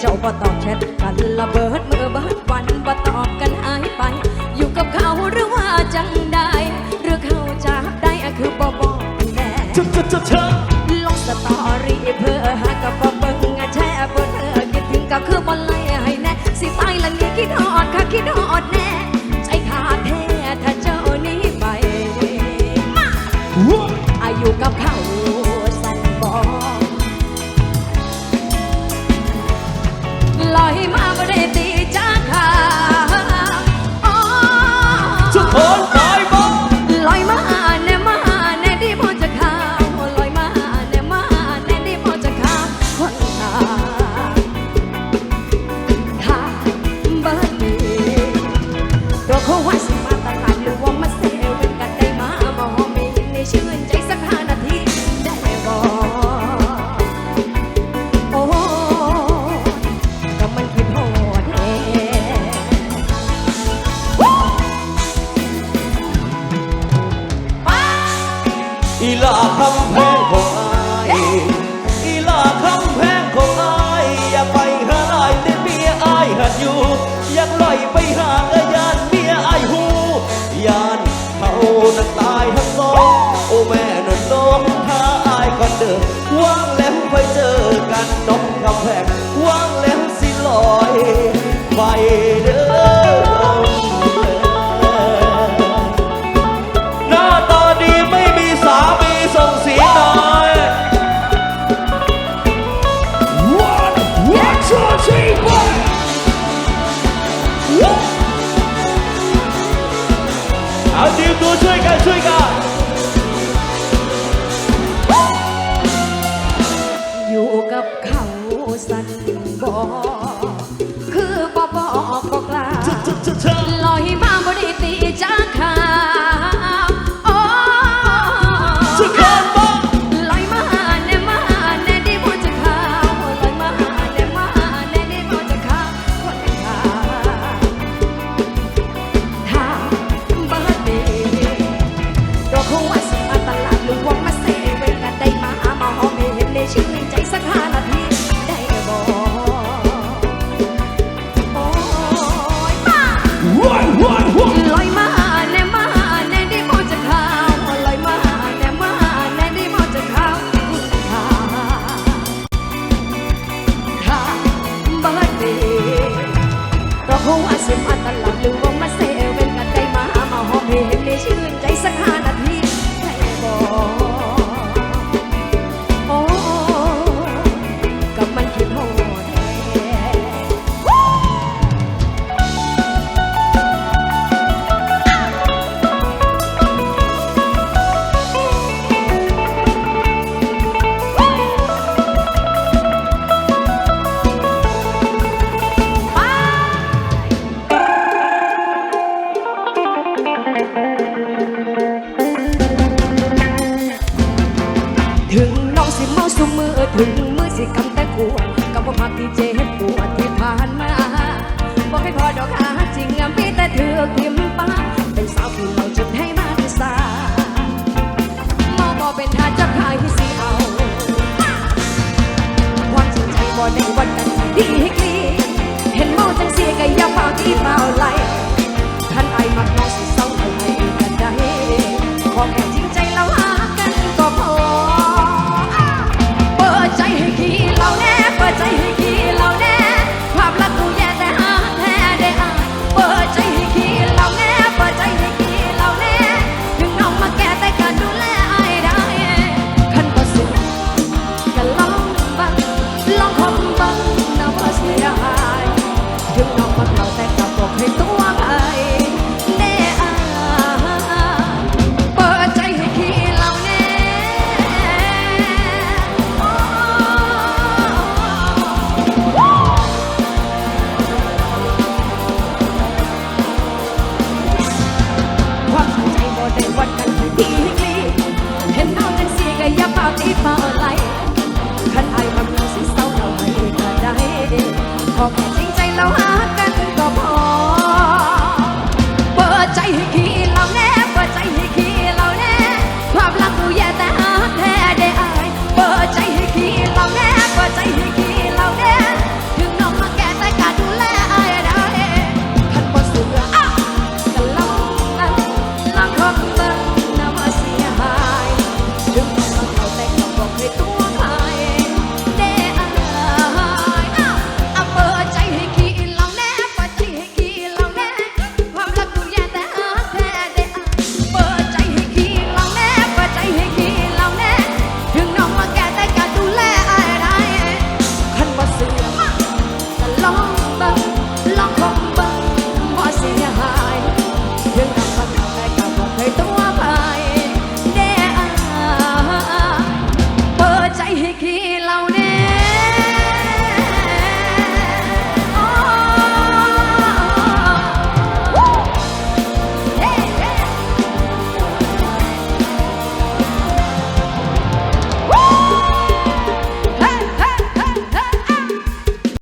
เจ้าบ่ตอบแชทกันระเบิดเมื่อเบิดวันบ่ตอบกันหายไป อยู่กับเขาหรือว่าจังได้ หรือเขาจะได้อะคือบ่บอกแน่เธอเธอเธอเธอลงสตอรี่เพื่อหากับบ่เบิ่งอแชร์เบิ่งคิดถึงก็คือบ่เลยให้แน่สิตายละนี่คิดฮอดค่ะคิดฮอดแน่ใจขาดแท้ถ้าเจ้านี้ไปมาอายุกับเขา ตัวเขาว่าสิมาตลาดหรือว่ามาเซเว่นกันได้มามาหอมมีในชื่นใจสักห้านาทีได้บ่โอ้ก็มันคิดโหดแท้อีลาคำแพงของไอายอีลาคำแพงของไอายอยากไปหาไอายแต่เมียอายหัดอยู่ อยากลอยไปหา แม่นนน้องถ้าอายก่อนเดินว่างแล้วไปเจอกันน้องคำแพงว่างแล้วสิลอยไปเด้อหน้าตาดีไม่มีสามีส่งเสียหน่อย One one two three four เอาทีมตัวช่วยกันช่วยกัน บเขาสั่นบอกคือบ่บอกก็กล้าลอยมา คงว่าสิมาตลอด ถึงน้องสิเมาสุมือถึงมือสิกำแต่กวดกับว่าพักที่เจ็บปวดที่ผ่านมาบอกให้พอดอกหาจริงอะมีแต่เธอทิมป้าเป็นสาวที่เราจนให้มันสาเมาบ่เป็นทาจับขายที่สิเอาความจริงใจบ่ในวันนั้นดีให้กลีเห็นเมาจังเสียก็อย่าเฝ้าที่เฝ้า